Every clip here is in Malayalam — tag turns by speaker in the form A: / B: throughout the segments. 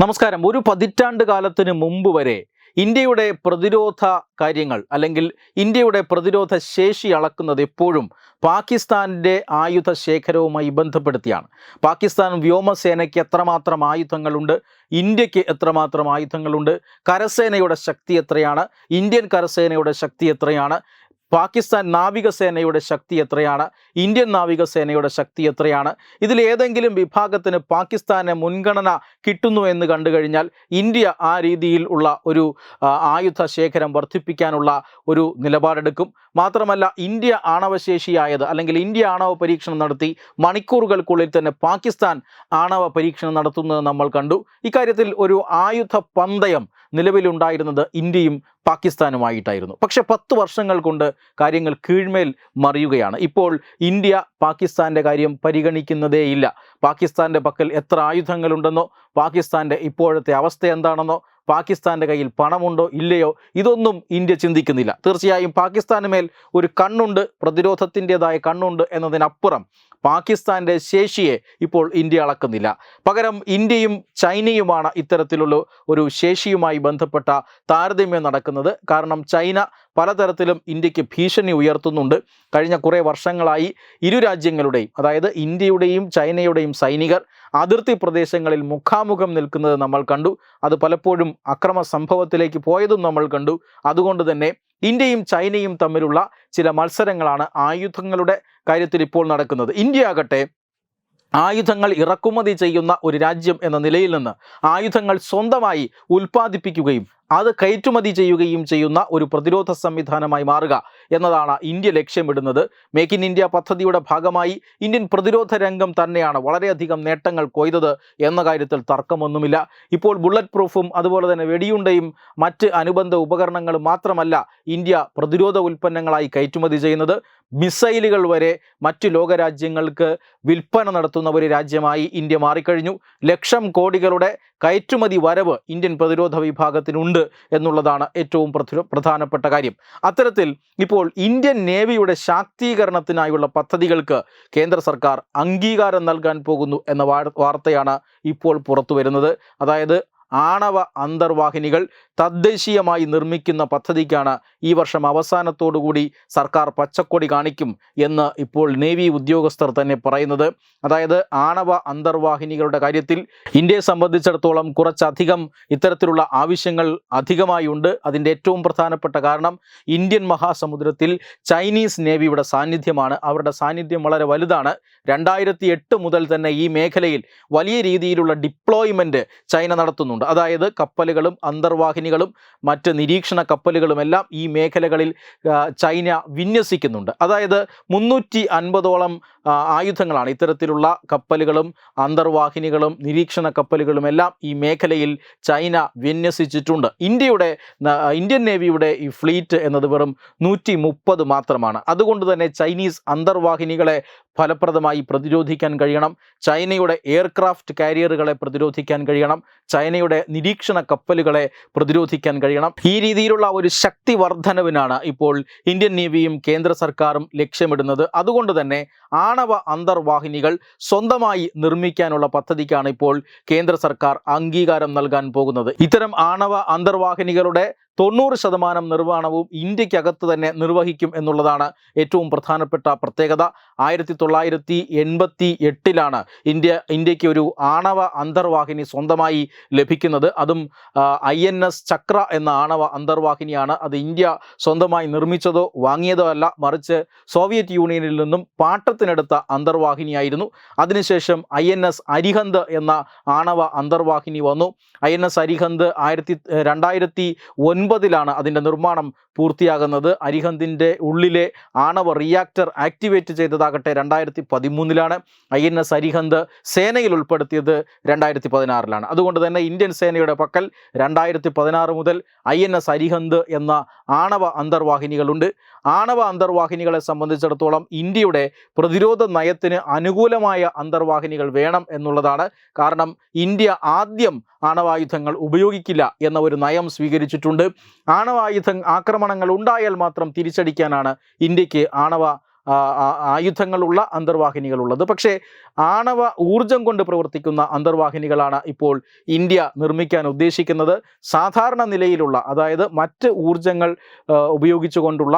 A: നമസ്കാരം. ഒരു പതിറ്റാണ്ട് കാലത്തിന് മുമ്പ് വരെ ഇന്ത്യയുടെ പ്രതിരോധ കാര്യങ്ങൾ അല്ലെങ്കിൽ ഇന്ത്യയുടെ പ്രതിരോധ ശേഷി അളക്കുന്നത് എപ്പോഴും പാകിസ്ഥാന്റെ ആയുധ ശേഖരവുമായി ബന്ധപ്പെടുത്തിയാണ്. പാകിസ്ഥാൻ വ്യോമസേനയ്ക്ക് എത്രമാത്രം ആയുധങ്ങളുണ്ട്? ഇന്ത്യയ്ക്ക് എത്രമാത്രം ആയുധങ്ങളുണ്ട്? കരസേനയുടെ ശക്തി എത്രയാണ്? ഇന്ത്യൻ കരസേനയുടെ ശക്തി എത്രയാണ്? പാകിസ്ഥാൻ നാവികസേനയുടെ ശക്തി എത്രയാണ്? ഇന്ത്യൻ നാവികസേനയുടെ ശക്തി എത്രയാണ്? ഇതിൽ ഏതെങ്കിലും വിഭാഗത്തിന് പാകിസ്ഥാന് മുൻഗണന കിട്ടുന്നു എന്ന് കണ്ടു കഴിഞ്ഞാൽ ഇന്ത്യ ആ രീതിയിൽ ഉള്ള ഒരു ആയുധ ശേഖരം വർദ്ധിപ്പിക്കാനുള്ള ഒരു നിലപാടെടുക്കും. മാത്രമല്ല ഇന്ത്യ ആണവശേഷിയായത് അല്ലെങ്കിൽ ഇന്ത്യ ആണവ പരീക്ഷണം നടത്തി മണിക്കൂറുകൾക്കുള്ളിൽ തന്നെ പാകിസ്ഥാൻ ആണവ പരീക്ഷണം നടത്തുന്നത് നമ്മൾ കണ്ടു. ഇക്കാര്യത്തിൽ ഒരു ആയുധ പന്തയം നിലവിലുണ്ടായിരുന്നത് ഇന്ത്യയും പാകിസ്ഥാനുമായിട്ടായിരുന്നു. പക്ഷെ പത്ത് വർഷങ്ങൾ കൊണ്ട് കാര്യങ്ങൾ കീഴ്മേൽ മറിയുകയാണ്. ഇപ്പോൾ ഇന്ത്യ പാകിസ്ഥാന്റെ കാര്യം പരിഗണിക്കുന്നതേയില്ല പാകിസ്ഥാന്റെ പക്കൽ എത്ര ആയുധങ്ങളുണ്ടെന്നോ പാകിസ്ഥാന്റെ ഇപ്പോഴത്തെ അവസ്ഥ എന്താണെന്നോ പാകിസ്ഥാന്റെ കയ്യിൽ പണമുണ്ടോ ഇല്ലയോ ഇതൊന്നും ഇന്ത്യ ചിന്തിക്കുന്നില്ല. തീർച്ചയായും പാകിസ്ഥാന് മേൽ ഒരു കണ്ണുണ്ട് പ്രതിരോധത്തിന്റെതായ കണ്ണുണ്ട് എന്നതിനപ്പുറം പാകിസ്ഥാന്റെ ശേഷിയെ ഇപ്പോൾ ഇന്ത്യ അളക്കുന്നില്ല. പകരം ഇന്ത്യയും ചൈനയുമാണ് ഇത്തരത്തിലുള്ള ഒരു ശേഷിയുമായി ബന്ധപ്പെട്ട താരതമ്യം നടക്കുന്നത്. കാരണം ചൈന പലതരത്തിലും ഇന്ത്യയ്ക്ക് ഭീഷണി ഉയർത്തുന്നുണ്ട്. കഴിഞ്ഞ കുറേ വർഷങ്ങളായി ഇരു രാജ്യങ്ങളുടെയും അതായത് ഇന്ത്യയുടെയും ചൈനയുടെയും സൈനികർ അതിർത്തി പ്രദേശങ്ങളിൽ മുഖാമുഖം നിൽക്കുന്നത് നമ്മൾ കണ്ടു. അത് പലപ്പോഴും അക്രമ സംഭവത്തിലേക്ക് പോയതും നമ്മൾ കണ്ടു. അതുകൊണ്ട് തന്നെ ഇന്ത്യയും ചൈനയും തമ്മിലുള്ള ചില മത്സരങ്ങളാണ് ആയുധങ്ങളുടെ കാര്യത്തിൽ ഇപ്പോൾ നടക്കുന്നത്. ഇന്ത്യ ആകട്ടെ ആയുധങ്ങൾ ഇറക്കുമതി ചെയ്യുന്ന ഒരു രാജ്യം എന്ന നിലയിൽ നിന്ന് ആയുധങ്ങൾ സ്വന്തമായി ഉൽപ്പാദിപ്പിക്കുകയും അത് കയറ്റുമതി ചെയ്യുകയും ചെയ്യുന്ന ഒരു പ്രതിരോധ സംവിധാനമായി മാറുക എന്നതാണ് ഇന്ത്യ ലക്ഷ്യമിടുന്നത്. മേക്ക് ഇൻ ഇന്ത്യ പദ്ധതിയുടെ ഭാഗമായി ഇന്ത്യൻ പ്രതിരോധ രംഗം തന്നെയാണ് വളരെയധികം നേട്ടങ്ങൾ കൊയ്തത് എന്ന കാര്യത്തിൽ തർക്കമൊന്നുമില്ല. ഇപ്പോൾ ബുള്ളറ്റ് പ്രൂഫും അതുപോലെ തന്നെ വെടിയുണ്ടയും മറ്റ് അനുബന്ധ ഉപകരണങ്ങളും മാത്രമല്ല ഇന്ത്യ പ്രതിരോധ ഉൽപ്പന്നങ്ങളായി കയറ്റുമതി ചെയ്യുന്നത്. മിസൈലുകൾ വരെ മറ്റു ലോകരാജ്യങ്ങൾക്ക് വിൽപ്പന നടത്തുന്ന ഒരു രാജ്യമായി ഇന്ത്യ മാറിക്കഴിഞ്ഞു. ലക്ഷം കോടികളുടെ കയറ്റുമതി വരവ് ഇന്ത്യൻ പ്രതിരോധ വിഭാഗത്തിനുണ്ട് എന്നുള്ളതാണ് ഏറ്റവും പ്രധാനപ്പെട്ട കാര്യം. അത്തരത്തിൽ ഇപ്പോൾ ഇന്ത്യൻ നേവിയുടെ ശാക്തീകരണത്തിനായുള്ള പദ്ധതികൾക്ക് കേന്ദ്ര സർക്കാർ അംഗീകാരം നൽകാൻ പോകുന്നു എന്ന വാർത്തയാണ് ഇപ്പോൾ പുറത്തു വരുന്നത് അതായത് ആണവ അന്തർവാഹിനികൾ തദ്ദേശീയമായി നിർമ്മിക്കുന്ന പദ്ധതിക്കാണ് ഈ വർഷം അവസാനത്തോടുകൂടി സർക്കാർ പച്ചക്കൊടി കാണിക്കും എന്ന് ഇപ്പോൾ നേവി ഉദ്യോഗസ്ഥർ തന്നെ പറയുന്നത്. അതായത് ആണവ അന്തർവാഹിനികളുടെ കാര്യത്തിൽ ഇന്ത്യയെ സംബന്ധിച്ചിടത്തോളം കുറച്ചധികം ഇത്തരത്തിലുള്ള ആവശ്യങ്ങൾ അധികമായി ഉണ്ട് അതിന്റെ ഏറ്റവും പ്രധാനപ്പെട്ട കാരണം ഇന്ത്യൻ മഹാസമുദ്രത്തിൽ ചൈനീസ് നേവിയുടെ സാന്നിധ്യമാണ്. അവരുടെ സാന്നിധ്യം വളരെ വലുതാണ്. രണ്ടായിരത്തി എട്ട് മുതൽ തന്നെ ഈ മേഖലയിൽ വലിയ രീതിയിലുള്ള ഡിപ്ലോയ്മെന്റ് ചൈന നടത്തുന്നുണ്ട്. അതായത് കപ്പലുകളും അന്തർവാഹിനികളും മറ്റ് നിരീക്ഷണ കപ്പലുകളുമെല്ലാം ഈ മേഖലകളിൽ ചൈന വിന്യസിക്കുന്നുണ്ട്. അതായത് മുന്നൂറ്റി അൻപതോളം ആയുധങ്ങളാണ് ഇത്തരത്തിലുള്ള കപ്പലുകളും അന്തർവാഹിനികളും നിരീക്ഷണ കപ്പലുകളുമെല്ലാം ഈ മേഖലയിൽ ചൈന വിന്യസിച്ചിട്ടുണ്ട്. ഇന്ത്യയുടെ ഇന്ത്യൻ നേവിയുടെ ഈ ഫ്ലീറ്റ് എന്നത് വെറും നൂറ്റി മാത്രമാണ്. അതുകൊണ്ട് തന്നെ ചൈനീസ് അന്തർവാഹിനികളെ ഫലപ്രദമായി പ്രതിരോധിക്കാൻ കഴിയണം. ചൈനയുടെ എയർക്രാഫ്റ്റ് കാരിയറുകളെ പ്രതിരോധിക്കാൻ കഴിയണം. ചൈനയുടെ നിരീക്ഷണ കപ്പലുകളെ പ്രതിരോധിക്കാൻ കഴിയണം. ഈ രീതിയിലുള്ള ഒരു ശക്തി ഇപ്പോൾ ഇന്ത്യൻ നേവിയും കേന്ദ്ര സർക്കാരും ലക്ഷ്യമിടുന്നത്. അതുകൊണ്ട് തന്നെ ആണവ അന്തർവാഹിനികൾ സ്വന്തമായി നിർമ്മിക്കാനുള്ള പദ്ധതിക്കാണ് ഇപ്പോൾ കേന്ദ്ര സർക്കാർ അംഗീകാരം നൽകാൻ പോകുന്നത്. ഇത്തരം ആണവ അന്തർവാഹിനികളുടെ തൊണ്ണൂറ് ശതമാനം നിർവഹണവും ഇന്ത്യക്കകത്ത് തന്നെ നിർവഹിക്കും എന്നുള്ളതാണ് ഏറ്റവും പ്രധാനപ്പെട്ട പ്രത്യേകത. ആയിരത്തി തൊള്ളായിരത്തി എൺപത്തി എട്ടിലാണ് ഇന്ത്യ ഇന്ത്യയ്ക്ക് ഒരു ആണവ അന്തർവാഹിനി സ്വന്തമായി ലഭിക്കുന്നത്. അതും ഐ എൻ എസ് ചക്ര എന്ന ആണവ അന്തർവാഹിനിയാണ് അത് ഇന്ത്യ സ്വന്തമായി നിർമ്മിച്ചതോ വാങ്ങിയതോ അല്ല. മറിച്ച് സോവിയറ്റ് യൂണിയനിൽ നിന്നും പാട്ടത്തിനെടുത്ത അന്തർവാഹിനിയായിരുന്നു. അതിനുശേഷം ഐ എൻ എസ് അരിഹന്ത് എന്ന ആണവ അന്തർവാഹിനി വന്നു. ഐ എൻ എസ് അരിഹന്ത് ആയിരത്തി രണ്ടായിരത്തി ഒൻപതിലാണ് അതിന്റെ നിർമ്മാണം പൂർത്തിയാകുന്നത്. അരിഹന്തിന്റെ ഉള്ളിലെ ആണവ റിയാക്ടർ ആക്ടിവേറ്റ് ചെയ്തതാകട്ടെ രണ്ടായിരത്തി പതിമൂന്നിലാണ് ഐ എൻ എസ് അരിഹന്ത് സേനയിൽ ഉൾപ്പെടുത്തിയത് രണ്ടായിരത്തി പതിനാറിലാണ് അതുകൊണ്ട് തന്നെ ഇന്ത്യൻ സേനയുടെ പക്കൽ രണ്ടായിരത്തി പതിനാറ് മുതൽ ഐ എൻ എസ് അരിഹന്ത് എന്ന ആണവ അന്തർവാഹിനികളുണ്ട്. ആണവ അന്തർവാഹിനികളെ സംബന്ധിച്ചിടത്തോളം ഇന്ത്യയുടെ പ്രതിരോധ നയത്തിന് അനുകൂലമായ അന്തർവാഹിനികൾ വേണം എന്നുള്ളതാണ്. കാരണം ഇന്ത്യ ആദ്യം ആണവായുധങ്ങൾ ഉപയോഗിക്കില്ല എന്ന ഒരു നയം സ്വീകരിച്ചിട്ടുണ്ട്. ആണവായുധ ആക്രമണങ്ങൾ ഉണ്ടായാൽ മാത്രം തിരിച്ചടിക്കാനാണ് ഇന്ത്യയ്ക്ക് ആണവ ആയുധങ്ങളുള്ള അന്തർവാഹിനികളുള്ളത്. പക്ഷേ ആണവ ഊർജം കൊണ്ട് പ്രവർത്തിക്കുന്ന അന്തർവാഹിനികളാണ് ഇപ്പോൾ ഇന്ത്യ നിർമ്മിക്കാൻ ഉദ്ദേശിക്കുന്നത്. സാധാരണ നിലയിലുള്ള അതായത് മറ്റ് ഊർജങ്ങൾ ഉപയോഗിച്ചുകൊണ്ടുള്ള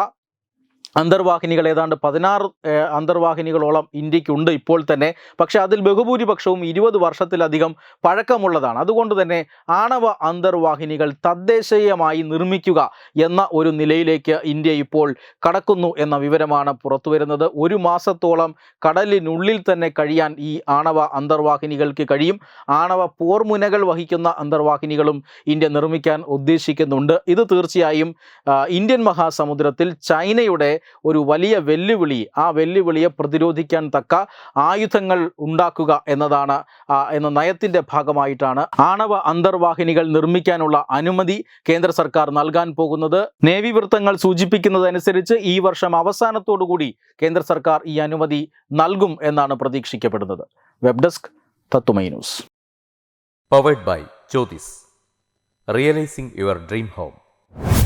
A: അന്തർവാഹിനികൾ ഏതാണ്ട് പതിനാറ് അന്തർവാഹിനികളോളം ഇന്ത്യക്കുണ്ട് ഇപ്പോൾ തന്നെ. പക്ഷേ അതിൽ ബഹുഭൂരിപക്ഷവും ഇരുപത് വർഷത്തിലധികം പഴക്കമുള്ളതാണ്. അതുകൊണ്ട് തന്നെ ആണവ അന്തർവാഹിനികൾ തദ്ദേശീയമായി നിർമ്മിക്കുക എന്ന ഒരു നിലയിലേക്ക് ഇന്ത്യ ഇപ്പോൾ കടക്കുന്നു എന്ന വിവരമാണ് പുറത്തു വരുന്നത് ഒരു മാസത്തോളം കടലിനുള്ളിൽ തന്നെ കഴിയാൻ ഈ ആണവ അന്തർവാഹിനികൾക്ക് കഴിയും. ആണവ പോർമുനകൾ വഹിക്കുന്ന അന്തർവാഹിനികളും ഇന്ത്യ നിർമ്മിക്കാൻ ഉദ്ദേശിക്കുന്നുണ്ട്. ഇത് തീർച്ചയായും ഇന്ത്യൻ മഹാസമുദ്രത്തിൽ ചൈനയുടെ ഒരു വലിയ വെല്ലുവിളി ആ വെല്ലുവിളിയെ പ്രതിരോധിക്കാൻ തക്ക ആയുധങ്ങൾ ഉണ്ടാക്കുക എന്നതാണ് എന്ന നയത്തിന്റെ ഭാഗമായിട്ടാണ് ആണവ അന്തർവാഹിനികൾ നിർമ്മിക്കാനുള്ള അനുമതി കേന്ദ്ര സർക്കാർ നൽകാൻ പോകുന്നത്. നേവി വൃത്തങ്ങൾ സൂചിപ്പിക്കുന്നതനുസരിച്ച് ഈ വർഷം അവസാനത്തോടുകൂടി കേന്ദ്ര സർക്കാർ ഈ അനുമതി നൽകും എന്നാണ് പ്രതീക്ഷിക്കപ്പെടുന്നത്. വെബ് ഡെസ്ക് തത്തുമൈ news.
B: Powered by Jyothis realising your dream home.